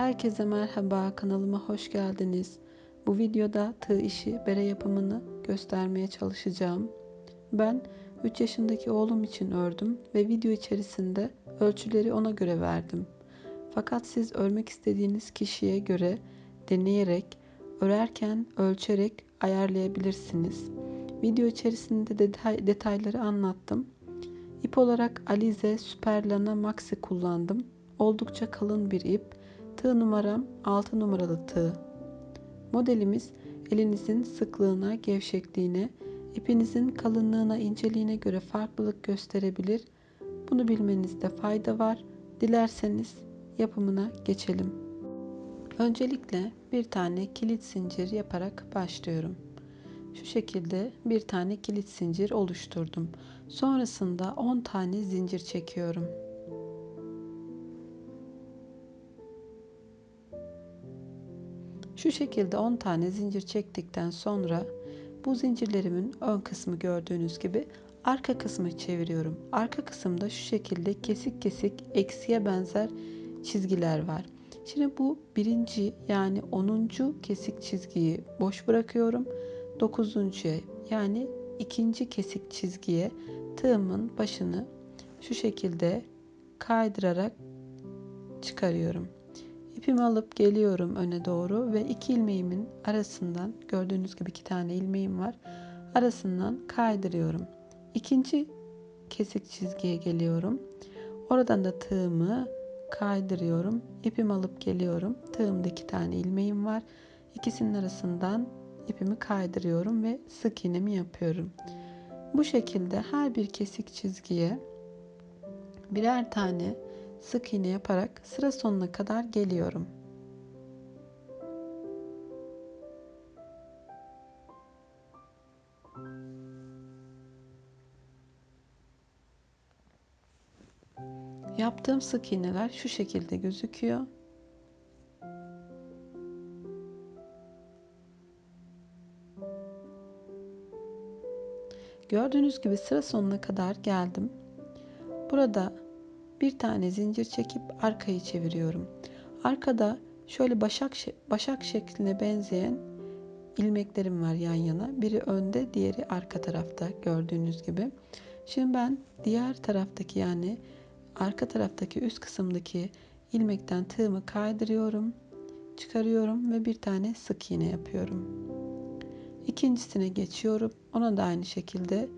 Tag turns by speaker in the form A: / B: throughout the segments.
A: Herkese merhaba, kanalıma hoş geldiniz. Bu videoda tığ işi bere yapımını göstermeye çalışacağım. Ben 3 yaşındaki oğlum için ördüm ve video içerisinde ölçüleri ona göre verdim. Fakat siz örmek istediğiniz kişiye göre deneyerek, örerken ölçerek ayarlayabilirsiniz. Video içerisinde detay, detayları anlattım. İp olarak Alize Superlana Maxi kullandım. Oldukça kalın bir ip. Tığ numaram 6 numaralı tığ. Modelimiz elinizin sıklığına, gevşekliğine, ipinizin kalınlığına, inceliğine göre farklılık gösterebilir. Bunu bilmenizde fayda var. Dilerseniz yapımına geçelim. Öncelikle bir tane kilit zincir yaparak başlıyorum. Şu şekilde bir tane kilit zincir oluşturdum. Sonrasında 10 tane zincir çekiyorum. Şu şekilde 10 tane zincir çektikten sonra bu zincirlerimin ön kısmı gördüğünüz gibi arka kısmı çeviriyorum. Arka kısımda şu şekilde kesik kesik eksiye benzer çizgiler var. Şimdi bu birinci yani 10. kesik çizgiyi boş bırakıyorum. 9. yani ikinci kesik çizgiye tığımın başını şu şekilde kaydırarak çıkarıyorum. İpimi alıp geliyorum öne doğru ve iki ilmeğimin arasından gördüğünüz gibi iki tane ilmeğim var. Arasından kaydırıyorum. İkinci kesik çizgiye geliyorum. Oradan da tığımı kaydırıyorum. İpimi alıp geliyorum. Tığımda iki tane ilmeğim var. İkisinin arasından ipimi kaydırıyorum ve sık iğnemi yapıyorum. Bu şekilde her bir kesik çizgiye birer tane sık iğne yaparak sıra sonuna kadar geliyorum. Yaptığım sık iğneler şu şekilde gözüküyor. Gördüğünüz gibi sıra sonuna kadar geldim. Burada bir tane zincir çekip arkayı çeviriyorum. Arkada şöyle başak başak şekline benzeyen ilmeklerim var yan yana. Biri önde, diğeri arka tarafta gördüğünüz gibi. Şimdi ben diğer taraftaki yani arka taraftaki üst kısımdaki ilmekten tığımı kaydırıyorum, çıkarıyorum ve bir tane sık iğne yapıyorum. İkincisine geçiyorum. Ona da aynı şekilde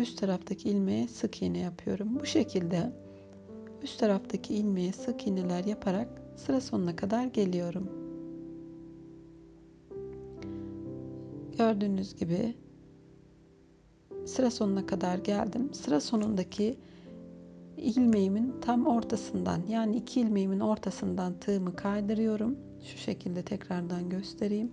A: üst taraftaki ilmeğe sık iğne yapıyorum. Bu şekilde üst taraftaki ilmeğe sık iğneler yaparak sıra sonuna kadar geliyorum. Gördüğünüz gibi sıra sonuna kadar geldim. Sıra sonundaki ilmeğimin tam ortasından yani iki ilmeğimin ortasından tığımı kaydırıyorum. Şu şekilde tekrardan göstereyim.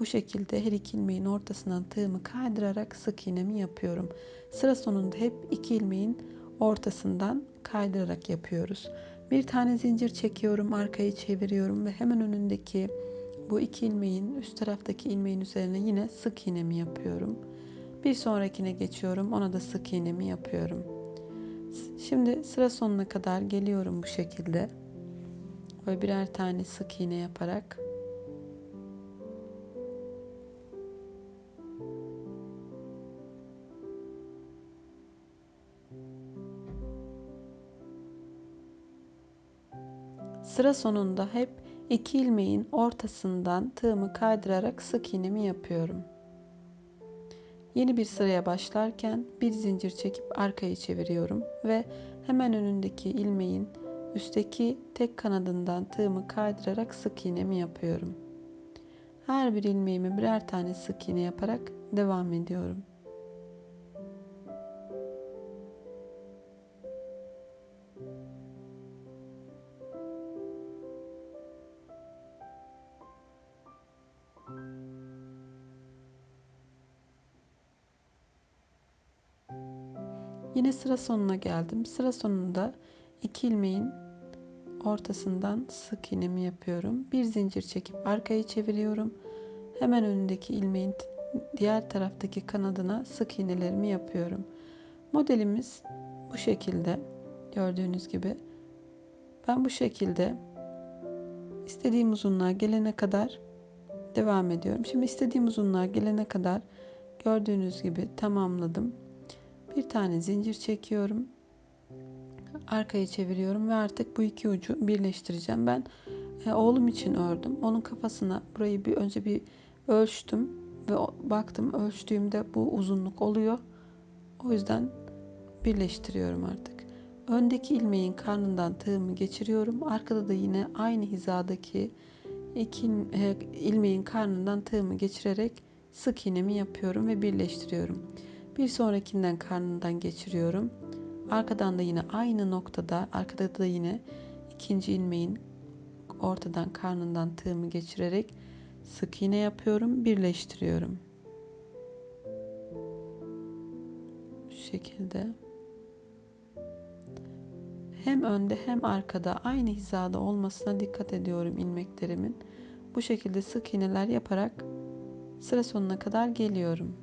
A: Bu şekilde her iki ilmeğin ortasından tığımı kaydırarak sık iğnemi yapıyorum. Sıra sonunda hep iki ilmeğin ortasından kaydırarak yapıyoruz. Bir tane zincir çekiyorum, arkayı çeviriyorum ve hemen önündeki bu iki ilmeğin üst taraftaki ilmeğin üzerine yine sık iğnemi yapıyorum. Bir sonrakine geçiyorum, ona da sık iğnemi yapıyorum. Şimdi sıra sonuna kadar geliyorum bu şekilde. Böyle birer tane sık iğne yaparak Sıra sonunda hep iki ilmeğin ortasından tığımı kaydırarak sık iğnemi yapıyorum. Yeni bir sıraya başlarken bir zincir çekip arkayı çeviriyorum ve hemen önündeki ilmeğin üstteki tek kanadından tığımı kaydırarak sık iğnemi yapıyorum. Her bir ilmeğime birer tane sık iğne yaparak devam ediyorum. Yine sıra sonuna geldim. Sıra sonunda iki ilmeğin ortasından sık iğnemi yapıyorum. Bir zincir çekip arkayı çeviriyorum. Hemen önündeki ilmeğin diğer taraftaki kanadına sık iğnelerimi yapıyorum. Modelimiz bu şekilde gördüğünüz gibi. Ben bu şekilde istediğim uzunluğa gelene kadar devam ediyorum. Şimdi istediğim uzunluğa gelene kadar gördüğünüz gibi tamamladım. Bir tane zincir çekiyorum. Arkaya çeviriyorum ve artık bu iki ucu birleştireceğim. Ben e, oğlum için ördüm. Onun kafasına burayı bir önce bir ölçtüm ve baktım ölçtüğümde bu uzunluk oluyor. O yüzden birleştiriyorum artık. Öndeki ilmeğin karnından tığımı geçiriyorum. Arkada da yine aynı hizadaki iki e, ilmeğin karnından tığımı geçirerek sık iğnemi yapıyorum ve birleştiriyorum. Bir sonrakinden karnından geçiriyorum. Arkadan da yine aynı noktada, arkada da yine ikinci ilmeğin ortadan karnından tığımı geçirerek sık iğne yapıyorum, birleştiriyorum. Şu şekilde. Hem önde hem arkada aynı hizada olmasına dikkat ediyorum ilmeklerimin. Bu şekilde sık iğneler yaparak sıra sonuna kadar geliyorum.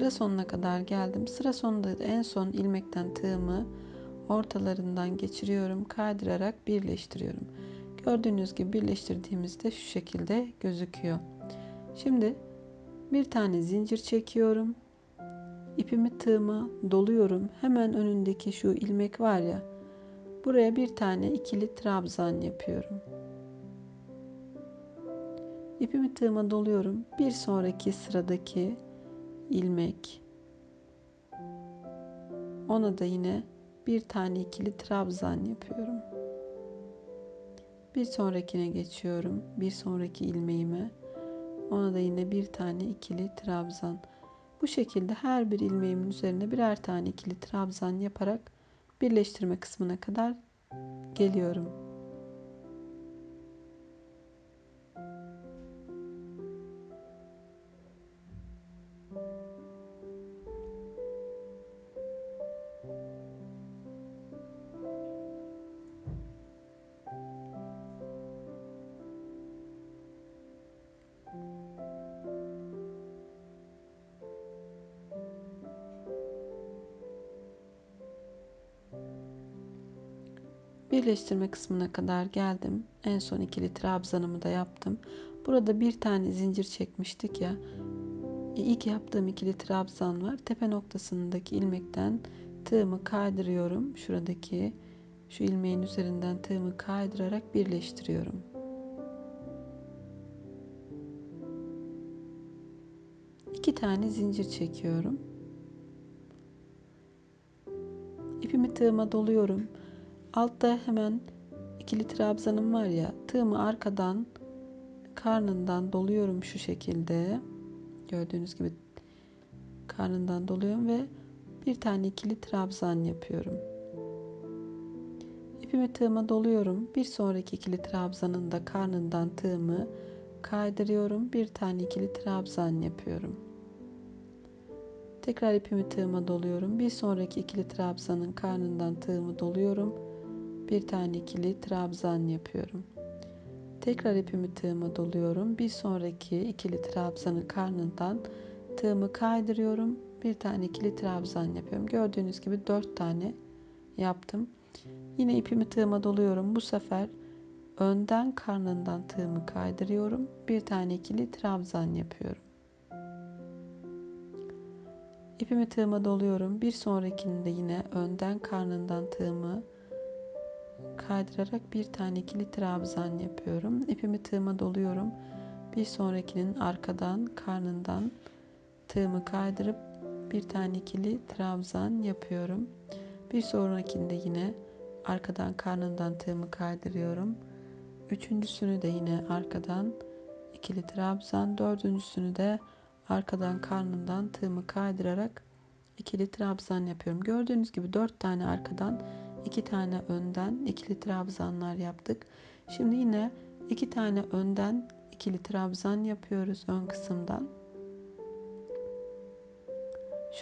A: Sıra sonuna kadar geldim. Sıra sonunda en son ilmekten tığımı ortalarından geçiriyorum. Kaydırarak birleştiriyorum. Gördüğünüz gibi birleştirdiğimizde şu şekilde gözüküyor. Şimdi bir tane zincir çekiyorum. İpimi tığıma doluyorum. Hemen önündeki şu ilmek var ya. Buraya bir tane ikili trabzan yapıyorum. İpimi tığıma doluyorum. Bir sonraki sıradaki ilmek. Ona da yine bir tane ikili trabzan yapıyorum. Bir sonrakine geçiyorum. Bir sonraki ilmeğime. Ona da yine bir tane ikili trabzan. Bu şekilde her bir ilmeğimin üzerine birer tane ikili trabzan yaparak birleştirme kısmına kadar geliyorum. Birleştirme kısmına kadar geldim. En son ikili trabzanımı da yaptım. Burada bir tane zincir çekmiştik ya. E, ilk yaptığım ikili trabzan var. Tepe noktasındaki ilmekten tığımı kaydırıyorum. Şuradaki şu ilmeğin üzerinden tığımı kaydırarak birleştiriyorum. İki tane zincir çekiyorum. İpimi tığıma doluyorum. Altta hemen ikili trabzanım var ya tığımı arkadan karnından doluyorum şu şekilde. Gördüğünüz gibi karnından doluyorum ve bir tane ikili trabzan yapıyorum. İpimi tığıma doluyorum. Bir sonraki ikili trabzanın da karnından tığımı kaydırıyorum. Bir tane ikili trabzan yapıyorum. Tekrar ipimi tığıma doluyorum. Bir sonraki ikili trabzanın karnından tığımı doluyorum bir tane ikili trabzan yapıyorum. Tekrar ipimi tığıma doluyorum. Bir sonraki ikili trabzanın karnından tığımı kaydırıyorum. Bir tane ikili trabzan yapıyorum. Gördüğünüz gibi dört tane yaptım. Yine ipimi tığıma doluyorum. Bu sefer önden karnından tığımı kaydırıyorum. Bir tane ikili trabzan yapıyorum. İpimi tığıma doluyorum. Bir sonrakinde yine önden karnından tığımı kaydırarak bir tane ikili trabzan yapıyorum. İpimi tığıma doluyorum. Bir sonrakinin arkadan, karnından tığımı kaydırıp bir tane ikili trabzan yapıyorum. Bir sonrakinde yine arkadan karnından tığımı kaydırıyorum. Üçüncüsünü de yine arkadan ikili trabzan, dördüncüsünü de arkadan karnından tığımı kaydırarak ikili trabzan yapıyorum. Gördüğünüz gibi dört tane arkadan iki tane önden ikili trabzanlar yaptık. Şimdi yine iki tane önden ikili trabzan yapıyoruz ön kısımdan.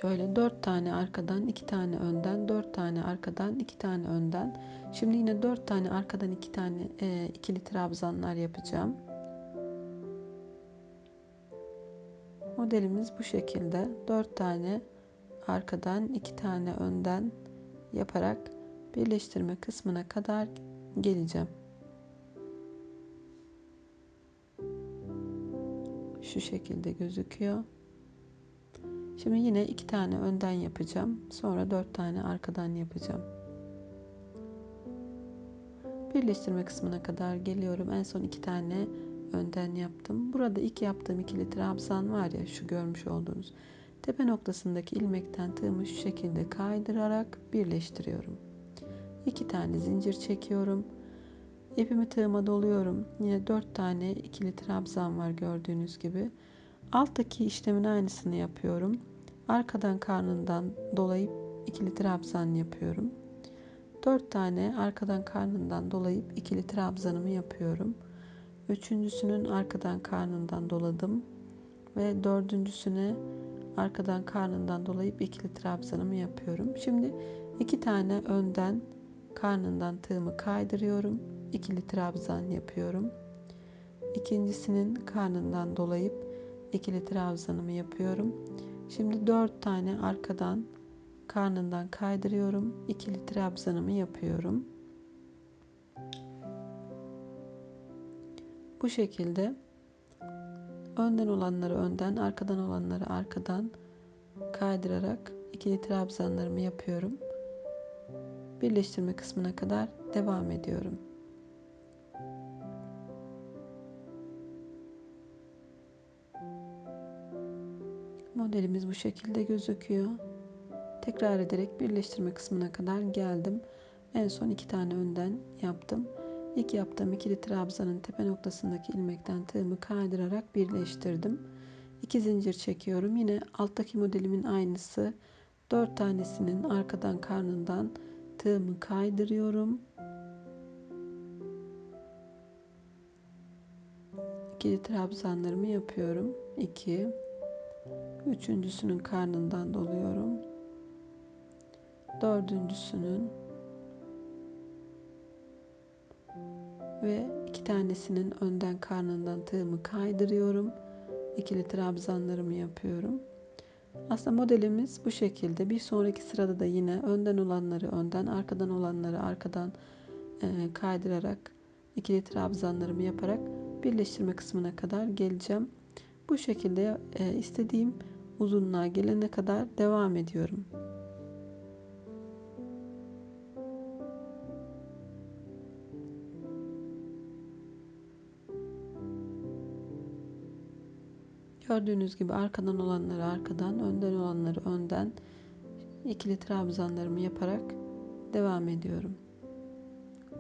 A: Şöyle dört tane arkadan, iki tane önden, dört tane arkadan, iki tane önden. Şimdi yine dört tane arkadan iki tane e, ikili trabzanlar yapacağım. Modelimiz bu şekilde. 4 tane arkadan, 2 tane önden yaparak birleştirme kısmına kadar geleceğim. Şu şekilde gözüküyor. Şimdi yine iki tane önden yapacağım. Sonra dört tane arkadan yapacağım. Birleştirme kısmına kadar geliyorum. En son iki tane önden yaptım. Burada ilk yaptığım ikili trabzan var ya şu görmüş olduğunuz. Tepe noktasındaki ilmekten tığımı şu şekilde kaydırarak birleştiriyorum. İki tane zincir çekiyorum. İpimi tığıma doluyorum. Yine dört tane ikili trabzan var gördüğünüz gibi. Alttaki işlemin aynısını yapıyorum. Arkadan karnından dolayıp ikili trabzan yapıyorum. 4 tane arkadan karnından dolayıp ikili trabzanımı yapıyorum. Üçüncüsünün arkadan karnından doladım ve dördüncüsüne arkadan karnından dolayıp ikili trabzanımı yapıyorum. Şimdi iki tane önden karnından tığımı kaydırıyorum. ikili trabzan yapıyorum. İkincisinin karnından dolayıp ikili trabzanımı yapıyorum. Şimdi 4 tane arkadan karnından kaydırıyorum. İkili trabzanımı yapıyorum. Bu şekilde önden olanları önden, arkadan olanları arkadan kaydırarak ikili trabzanlarımı yapıyorum. Birleştirme kısmına kadar devam ediyorum. Modelimiz bu şekilde gözüküyor. Tekrar ederek birleştirme kısmına kadar geldim. En son iki tane önden yaptım. İlk yaptığım ikili trabzanın tepe noktasındaki ilmekten tığımı kaydırarak birleştirdim. İki zincir çekiyorum. Yine alttaki modelimin aynısı. Dört tanesinin arkadan karnından tığımı kaydırıyorum. İkili trabzanlarımı yapıyorum. 2 Üçüncüsünün karnından doluyorum. Dördüncüsünün ve iki tanesinin önden karnından tığımı kaydırıyorum. İkili trabzanlarımı yapıyorum. Aslında modelimiz bu şekilde. Bir sonraki sırada da yine önden olanları önden, arkadan olanları arkadan e, kaydırarak ikili trabzanlarımı yaparak birleştirme kısmına kadar geleceğim. Bu şekilde e, istediğim uzunluğa gelene kadar devam ediyorum. Gördüğünüz gibi arkadan olanları arkadan, önden olanları önden ikili trabzanlarımı yaparak devam ediyorum.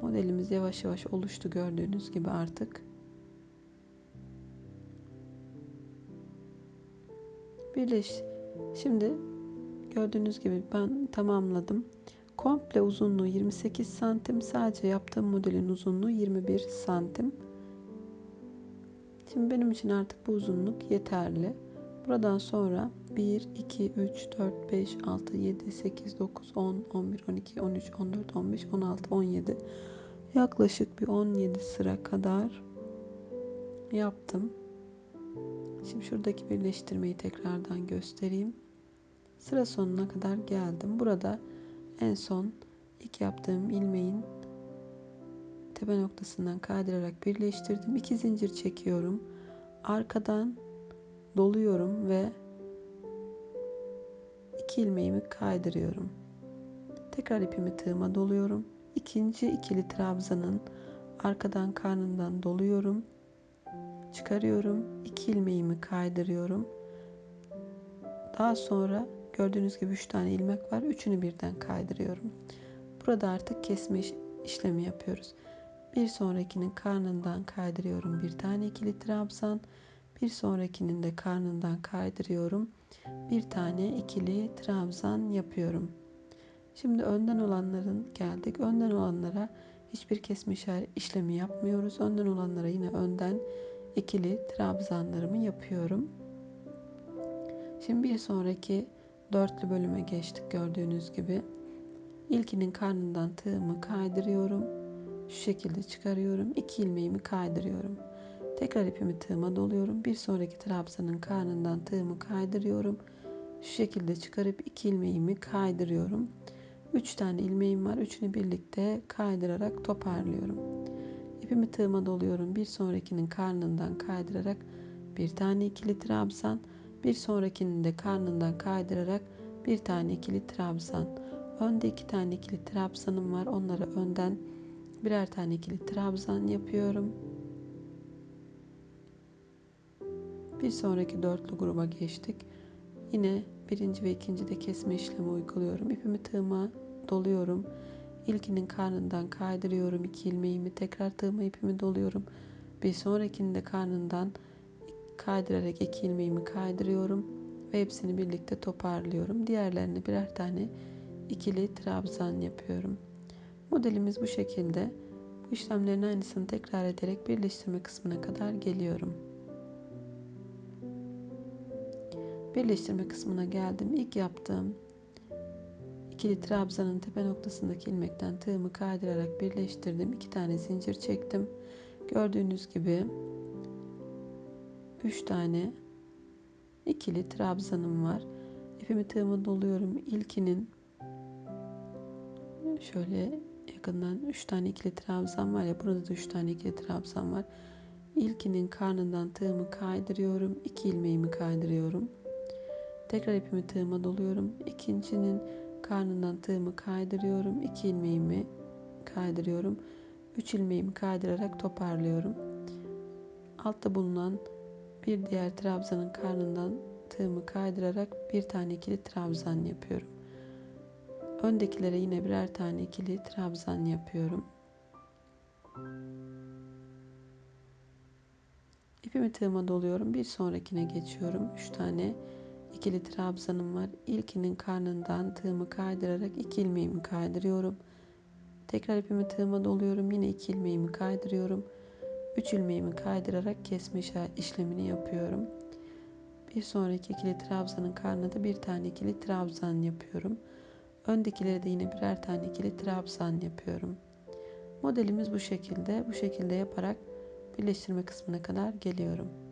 A: Modelimiz yavaş yavaş oluştu gördüğünüz gibi artık. Birleş. Şimdi gördüğünüz gibi ben tamamladım. Komple uzunluğu 28 santim. Sadece yaptığım modelin uzunluğu 21 santim. Şimdi benim için artık bu uzunluk yeterli. Buradan sonra 1, 2, 3, 4, 5, 6, 7, 8, 9, 10, 11, 12, 13, 14, 15, 16, 17 yaklaşık bir 17 sıra kadar yaptım. Şimdi şuradaki birleştirmeyi tekrardan göstereyim. Sıra sonuna kadar geldim. Burada en son ilk yaptığım ilmeğin tepe noktasından kaydırarak birleştirdim. İki zincir çekiyorum. Arkadan doluyorum ve iki ilmeğimi kaydırıyorum. Tekrar ipimi tığıma doluyorum. İkinci ikili trabzanın arkadan karnından doluyorum çıkarıyorum. iki ilmeğimi kaydırıyorum. Daha sonra gördüğünüz gibi 3 tane ilmek var. Üçünü birden kaydırıyorum. Burada artık kesme işlemi yapıyoruz. Bir sonrakinin karnından kaydırıyorum. Bir tane ikili trabzan. Bir sonrakinin de karnından kaydırıyorum. Bir tane ikili trabzan yapıyorum. Şimdi önden olanların geldik. Önden olanlara hiçbir kesme işlemi yapmıyoruz. Önden olanlara yine önden ikili trabzanlarımı yapıyorum. Şimdi bir sonraki dörtlü bölüme geçtik gördüğünüz gibi. İlkinin karnından tığımı kaydırıyorum. Şu şekilde çıkarıyorum. İki ilmeğimi kaydırıyorum. Tekrar ipimi tığıma doluyorum. Bir sonraki trabzanın karnından tığımı kaydırıyorum. Şu şekilde çıkarıp iki ilmeğimi kaydırıyorum. 3 tane ilmeğim var. Üçünü birlikte kaydırarak toparlıyorum. İpimi tığıma doluyorum. Bir sonrakinin karnından kaydırarak bir tane ikili trabzan, bir sonrakinin de karnından kaydırarak bir tane ikili trabzan. Önde iki tane ikili trabzanım var. Onları önden birer tane ikili trabzan yapıyorum. Bir sonraki dörtlü gruba geçtik. Yine birinci ve ikinci de kesme işlemi uyguluyorum. İpimi tığıma doluyorum. İlkinin karnından kaydırıyorum iki ilmeğimi. Tekrar tığıma ipimi doluyorum. Bir sonrakinin de karnından kaydırarak iki ilmeğimi kaydırıyorum ve hepsini birlikte toparlıyorum. Diğerlerini birer tane ikili trabzan yapıyorum. Modelimiz bu şekilde. Bu işlemlerin aynısını tekrar ederek birleştirme kısmına kadar geliyorum. Birleştirme kısmına geldim. İlk yaptığım ikili trabzanın tepe noktasındaki ilmekten tığımı kaydırarak birleştirdim. İki tane zincir çektim. Gördüğünüz gibi 3 tane ikili trabzanım var. İpimi tığımı doluyorum. İlkinin şöyle yakından 3 tane ikili trabzan var ya burada da 3 tane ikili trabzan var. İlkinin karnından tığımı kaydırıyorum. 2 ilmeğimi kaydırıyorum. Tekrar ipimi tığıma doluyorum. İkincinin karnından tığımı kaydırıyorum. 2 ilmeğimi kaydırıyorum. 3 ilmeğimi kaydırarak toparlıyorum. Altta bulunan bir diğer trabzanın karnından tığımı kaydırarak bir tane ikili trabzan yapıyorum. Öndekilere yine birer tane ikili trabzan yapıyorum. İpimi tığıma doluyorum. Bir sonrakine geçiyorum. 3 tane ikili trabzanım var. İlkinin karnından tığımı kaydırarak iki ilmeğimi kaydırıyorum. Tekrar ipimi tığıma doluyorum. Yine iki ilmeğimi kaydırıyorum. 3 ilmeğimi kaydırarak kesme işlemini yapıyorum. Bir sonraki ikili trabzanın karnına da bir tane ikili trabzan yapıyorum. Öndekilere de yine birer tane ikili trabzan yapıyorum. Modelimiz bu şekilde. Bu şekilde yaparak birleştirme kısmına kadar geliyorum.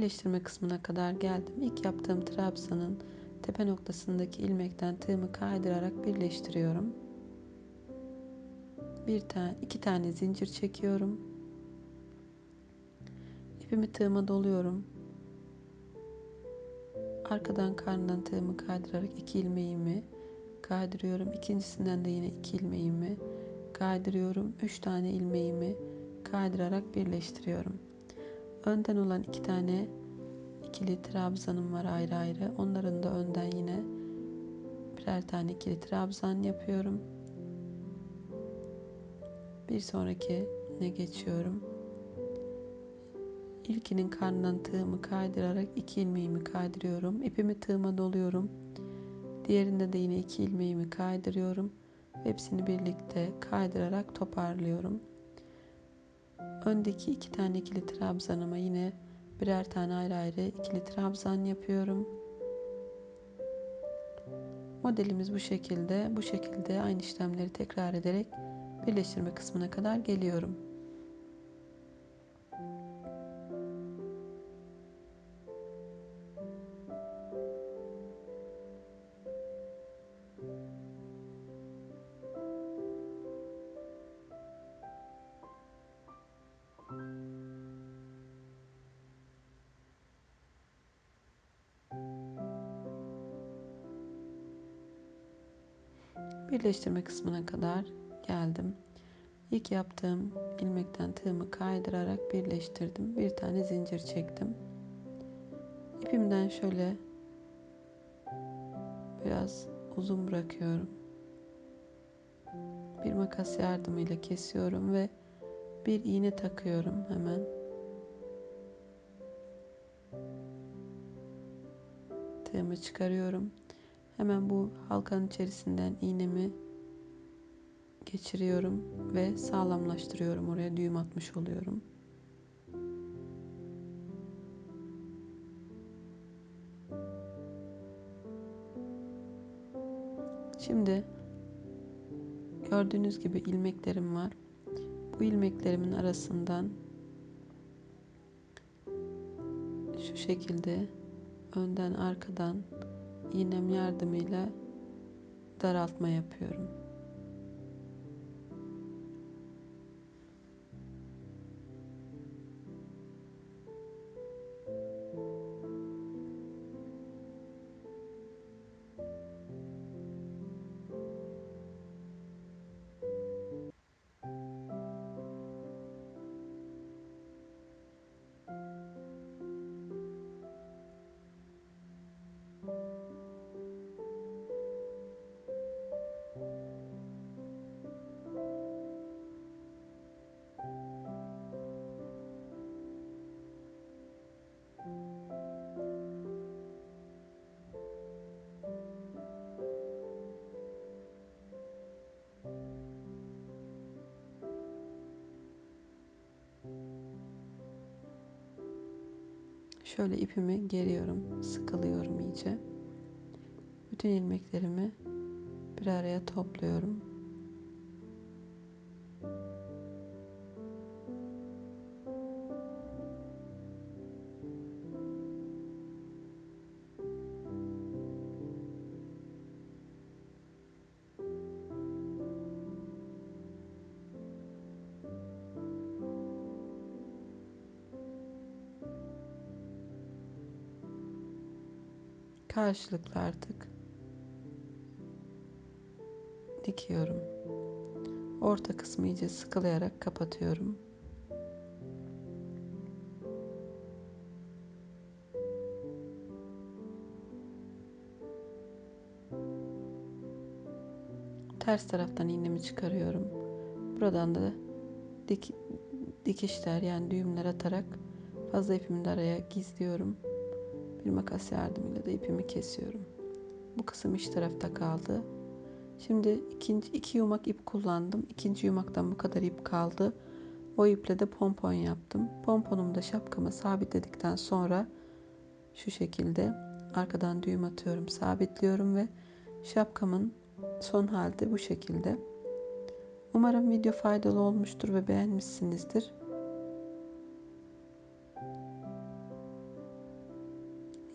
A: Birleştirme kısmına kadar geldim. İlk yaptığım trabzanın tepe noktasındaki ilmekten tığımı kaydırarak birleştiriyorum. Bir tane, iki tane zincir çekiyorum. İpimi tığıma doluyorum. Arkadan karnından tığımı kaydırarak iki ilmeğimi kaydırıyorum. İkincisinden de yine iki ilmeğimi kaydırıyorum. Üç tane ilmeğimi kaydırarak birleştiriyorum. Önden olan iki tane ikili trabzanım var ayrı ayrı. Onların da önden yine birer tane ikili trabzan yapıyorum. Bir sonraki ne geçiyorum. İlkinin karnından tığımı kaydırarak iki ilmeğimi kaydırıyorum. İpimi tığıma doluyorum. Diğerinde de yine iki ilmeğimi kaydırıyorum. Hepsini birlikte kaydırarak toparlıyorum. Öndeki iki tane ikili trabzanıma yine birer tane ayrı ayrı ikili trabzan yapıyorum. Modelimiz bu şekilde. Bu şekilde aynı işlemleri tekrar ederek birleştirme kısmına kadar geliyorum. Birleştirme kısmına kadar geldim. İlk yaptığım ilmekten tığımı kaydırarak birleştirdim. Bir tane zincir çektim. İpimden şöyle biraz uzun bırakıyorum. Bir makas yardımıyla kesiyorum ve bir iğne takıyorum hemen. tığımı çıkarıyorum. Hemen bu halkanın içerisinden iğnemi geçiriyorum ve sağlamlaştırıyorum. Oraya düğüm atmış oluyorum. Şimdi gördüğünüz gibi ilmeklerim var. Bu ilmeklerimin arasından şu şekilde önden arkadan iğnem yardımıyla daraltma yapıyorum. Şöyle ipimi geriyorum, sıkılıyorum iyice. Bütün ilmeklerimi bir araya topluyorum. Karşılıklı artık dikiyorum. Orta kısmı iyice sıkılayarak kapatıyorum. Ters taraftan iğnemi çıkarıyorum. Buradan da dik, dikişler yani düğümler atarak fazla ipimi de araya gizliyorum. Bir makas yardımıyla da ipimi kesiyorum. Bu kısım iç tarafta kaldı. Şimdi ikinci iki yumak ip kullandım. İkinci yumaktan bu kadar ip kaldı. O iple de pompon yaptım. Pomponumu da şapkama sabitledikten sonra şu şekilde arkadan düğüm atıyorum, sabitliyorum ve şapkamın son halde bu şekilde. Umarım video faydalı olmuştur ve beğenmişsinizdir.